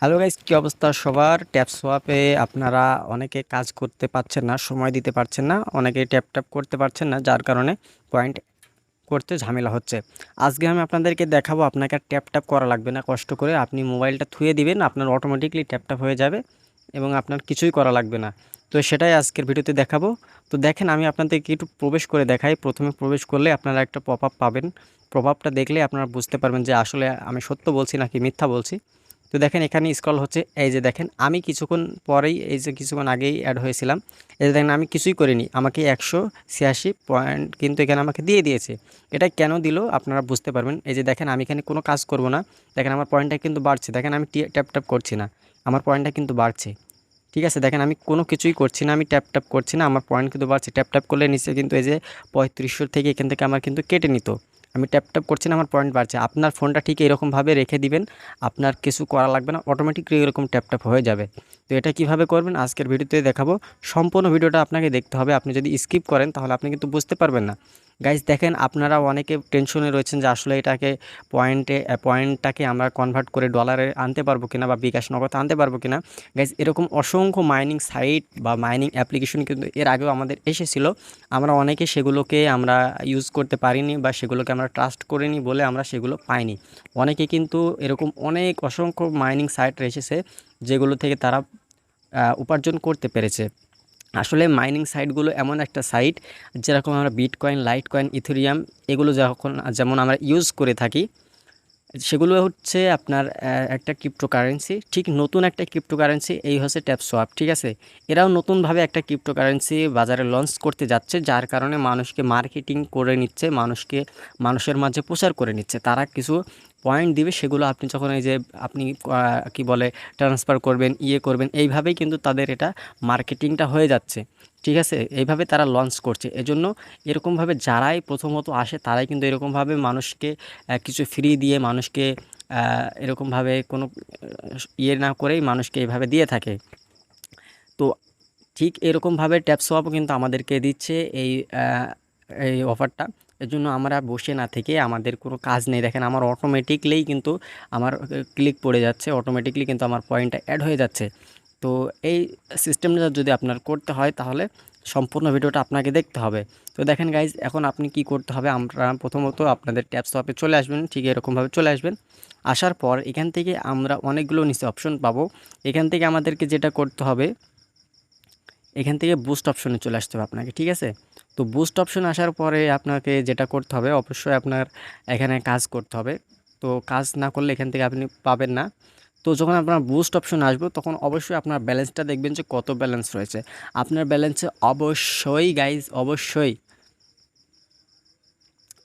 Hello guys, কী অবস্থা সবার? Tap সোয়াপে আপনারা অনেকে কাজ করতে পারছেন না, সময় দিতে পারছেন না, অনেকে ট্যাপ ট্যাপ করতে পারছেন না, যার কারণে পয়েন্ট করতে ঝামেলা হচ্ছে। আজকে আমি আপনাদেরকে দেখাবো, আপনাকে আর ট্যাপ ট্যাপ করা লাগবে না, কষ্ট করে। আপনি মোবাইলটা থুয়ে দিবেন, আপনার অটোমেটিকলি ট্যাপ ট্যাপ হয়ে যাবে এবং আপনার কিছুই করা লাগবে না। তো সেটাই আজকের ভিডিওতে দেখাবো। তো দেখেন, আমি আপনাদেরকে একটু প্রবেশ করে দেখাই। প্রথমে প্রবেশ করলে আপনারা একটা পপ আপ পাবেন প্রভাবটা দেখলে আপনারা বুঝতে পারবেন যে আসলে আমি সত্য বলছি নাকি মিথ্যা বলছি। তো দেখেন এখানে স্ক্রল হচ্ছে, এই যে দেখেন, আমি কিছুক্ষণ পরেই, এই যে কিছুক্ষণ আগেই অ্যাড হয়েছিলাম, এই যে দেখেন, আমি কিছুই করিনি, আমাকে একশো ছিয়াশি পয়েন্ট কিন্তু এখানে আমাকে দিয়ে দিয়েছে। এটা কেন দিল আপনারা বুঝতে পারবেন। এই যে দেখেন, আমি এখানে কোনো কাজ করব না। দেখেন, আমার পয়েন্টটা কিন্তু বাড়ছে। দেখেন, আমি ট্যাপ ট্যাপ করছি না। আমার পয়েন্টটা কিন্তু বাড়ছে। ঠিক আছে, দেখেন, আমি কোনো কিছুই করছি না, আমি ট্যাপ ট্যাপ করছি না, আমার পয়েন্ট কিন্তু বাড়ছে। ট্যাপ ট্যাপ করলে নিচে কিন্তু এই যে পঁয়ত্রিশশো থেকে এখান থেকে আমার কিন্তু কেটে নিত। আমি ট্যাপ ট্যাপ করছি না, আমার পয়েন্ট বাড়ছে। আপনার ফোনটা ঠিক এরকমভাবে রেখে দিবেন, আপনার কিছু করা লাগবে না অটোমেটিকলি এরকম ট্যাপ ট্যাপ হয়ে যাবে। তো এটা কীভাবে করবেন আজকের ভিডিওতে দেখাবো। সম্পূর্ণ ভিডিওটা আপনাকে দেখতে হবে। আপনি যদি স্কিপ করেন, তাহলে আপনি কিন্তু বুঝতে পারবেন না। গাইজ দেখেন আপনারা অনেকে টেনশনে রয়েছেন যে আসলে এটাকে পয়েন্টে পয়েন্টটাকে আমরা কনভার্ট করে ডলারে আনতে পারব কিনা বা বিকাশ নগদ আনতে পারব কিনা। গাইজ এরকম অসংখ্য মাইনিং সাইট বা মাইনিং অ্যাপ্লিকেশন কিন্তু এর আগেও আমাদের এসেছিল। আমরা অনেকে সেগুলোকে আমরা ইউজ করতে পারিনি বা সেগুলোকে আমরা ট্রাস্ট করিনি বলে আমরা সেগুলো পাইনি। অনেকে কিন্তু এরকম অনেক অসংখ্য মাইনিং সাইট এসেছে যেগুলো থেকে তারা উপার্জন করতে পেরেছে। আসলে মাইনিং সাইটগুলো এমন একটা সাইট যেরকম আমরা বিটকয়েন লাইট কয়েন ইথেরিয়াম এগুলো যখন, যেমন আমরা ইউজ করে থাকি সেগুলো হচ্ছে আপনার একটা ক্রিপ্টোকারেন্সি ঠিক নতুন একটা ক্রিপ্টোকারেন্সি এই হচ্ছে ট্যাপ সোয়াপ ঠিক আছে? এরাও নতুনভাবে একটা ক্রিপ্টোকারেন্সি বাজারে লঞ্চ করতে যাচ্ছে, যার কারণে মানুষকে মার্কেটিং করে নিচ্ছে, মানুষকে, মানুষের মাঝে প্রচার করে নিচ্ছে। তারা কিছু পয়েন্ট দিবে, সেগুলো আপনি যখন এই যে আপনি কি বলে ট্রান্সফার করবেন ইয়ে করবেন, এইভাবেই কিন্তু তাদের এটা মার্কেটিংটা হয়ে যাচ্ছে। ঠিক আছে? এইভাবে তারা লঞ্চ করছে। এজন্য এরকমভাবে যারাই প্রথমত আসে, তারাই কিন্তু এরকমভাবে মানুষকে কিছু ফ্রি দিয়ে মানুষকে এরকমভাবে কোনো ইয়ে না করেই মানুষকে এইভাবে দিয়ে থাকে। তো ঠিক এরকমভাবে ট্যাপ সোয়াপও কিন্তু আমাদেরকে দিচ্ছে এই এই অফারটা এর জন্য আমরা বসে না থেকে আমাদের কোনো কাজ নেই। দেখেন, আমার অটোমেটিকলিই কিন্তু আমার ক্লিক পড়ে যাচ্ছে। অটোমেটিকলি কিন্তু আমার পয়েন্টটা অ্যাড হয়ে যাচ্ছে। তো এই সিস্টেমটা যদি আপনার করতে হয়, তাহলে সম্পূর্ণ ভিডিওটা আপনাকে দেখতে হবে। তো দেখেন গাইজ এখন আপনি কি করতে হবে? আমরা প্রথমত আপনাদের ট্যাপ শপে চলে আসবেন, ঠিক এরকমভাবে চলে আসবেন। আসার পর এখান থেকে আমরা অনেকগুলো নিচে অপশন পাবো। এখান থেকে আমাদেরকে যেটা করতে হবে, এখান থেকে বুস্ট অপশনে চলে আসতে হবে আপনাকে, ঠিক আছে? তো বুস্ট অপশন আসার পরে আপনাকে যেটা করতে হবে, অবশ্যই আপনার এখানে কাজ করতে হবে। তো কাজ না করলে এখান থেকে আপনি পাবেন না। তো যখন আপনার বুস্ট অপশন আসবে, তখন অবশ্যই আপনার ব্যালেন্সটা দেখবেন যে কত ব্যালেন্স রয়েছে। আপনার ব্যালেন্সে অবশ্যই গাইজ অবশ্যই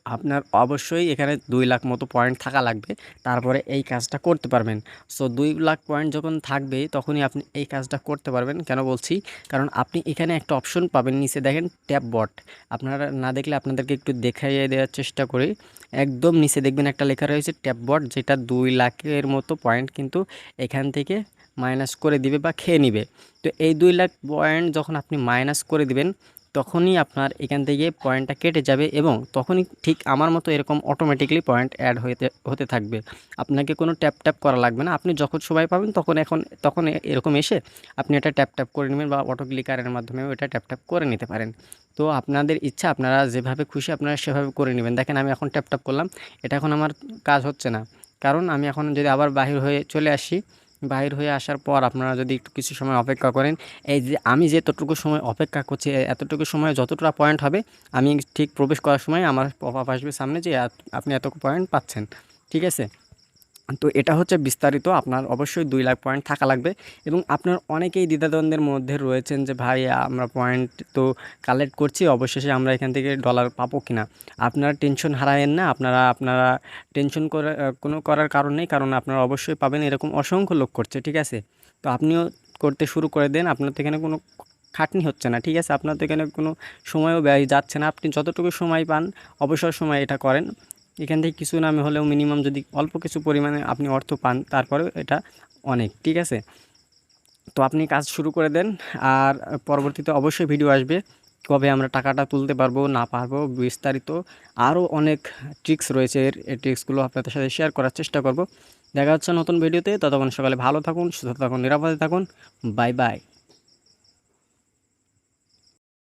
আপনার অবশ্যই এখানে দুই লাখ মতো পয়েন্ট থাকা লাগবে। তারপরে এই কাজটা করতে পারবেন। সো দুই লাখ পয়েন্ট যখন থাকবে, তখনই আপনি এই কাজটা করতে পারবেন। কেন বলছি? কারণ আপনি এখানে একটা অপশন পাবেন নিচে, দেখেন ট্যাপ বট আপনারা না দেখলে আপনাদেরকে একটু দেখাইয়ে দেওয়ার চেষ্টা করি। একদম নিচে দেখবেন একটা লেখা রয়েছে ট্যাপ বট যেটা দুই লাখের মতো পয়েন্ট কিন্তু এখান থেকে মাইনাস করে দিবে বা খেয়ে নিবে। তো এই দুই লাখ পয়েন্ট যখন আপনি মাইনাস করে দিবেন তখনই আপনার এখান থেকে পয়েন্টটা কেটে যাবে এবং তখনই ঠিক আমার মতো এরকম অটোমেটিকলি পয়েন্ট অ্যাড হতে হতে থাকবে। আপনাকে কোনো ট্যাপ ট্যাপ করা লাগবে না। আপনি যখন সময় পাবেন তখন এখন, তখন এরকম এসে আপনি এটা ট্যাপ ট্যাপ করে নেবেন বা অটো ক্লিকারের মাধ্যমেও এটা ট্যাপ ট্যাপ করে নিতে পারেন। তো আপনাদের ইচ্ছা, আপনারা যেভাবে খুশি আপনারা সেভাবে করে নেবেন। দেখেন আমি এখন ট্যাপ ট্যাপ করলাম। এটা এখন আমার কাজ হচ্ছে না। কারণ আমি এখন যদি আবার বাহির হয়ে চলে আসি বাহির হয়ে আসার পর আপনারা যদি একটু কিছু সময় অপেক্ষা করেন, এই যে আমি যেতটুকু সময় অপেক্ষা করছি এতটুকু সময় যতটা পয়েন্ট হবে, আমি ঠিক প্রবেশ করার সময় আমার পপ আসবে সামনে যে আপনি এত পয়েন্ট পাচ্ছেন, ঠিক আছে? তো এটা হচ্ছে বিস্তারিত। আপনার অবশ্যই দুই লাখ পয়েন্ট থাকা লাগবে এবং আপনার অনেকেই দ্বিধাদ্বন্দ্বের মধ্যে রয়েছেন যে, ভাই, আমরা পয়েন্ট তো কালেক্ট করছি, অবশেষে আমরা এখান থেকে ডলার পাবো কিনা? আপনারা টেনশন হারায়েন না, আপনারা আপনারা টেনশন করে কোনো করার কারণ নেই, কারণ আপনারা অবশ্যই পাবেন এরকম অসংখ্য লোক করছে, ঠিক আছে? তো আপনিও করতে শুরু করে দেন, আপনার তো এখানে কোনো খাটনি হচ্ছে না, ঠিক আছে? আপনার তো এখানে কোনো সময়ও ব্যয় যাচ্ছে না, আপনি যতটুকু সময় পান, অবসর সময় এটা করেন। এখান থেকে কিছু নামে হলেও মিনিমাম যদি অল্প কিছু পরিমাণে আপনি অর্থ পান, তারপরেও এটা অনেক, ঠিক আছে? তো আপনি কাজ শুরু করে দেন, আর পরবর্তীতে অবশ্যই ভিডিও আসবে, কবে আমরা টাকাটা তুলতে পারব, না পারব, বিস্তারিত আরও অনেক ট্রিক্স রয়েছে। এর, এই ট্রিক্সগুলো আপনাদের সাথে শেয়ার করার চেষ্টা করব। দেখা হচ্ছে নতুন ভিডিওতে ততক্ষণ সকালে ভালো থাকুন, সুস্থ থাকুন, নিরাপদে থাকুন বাই বাই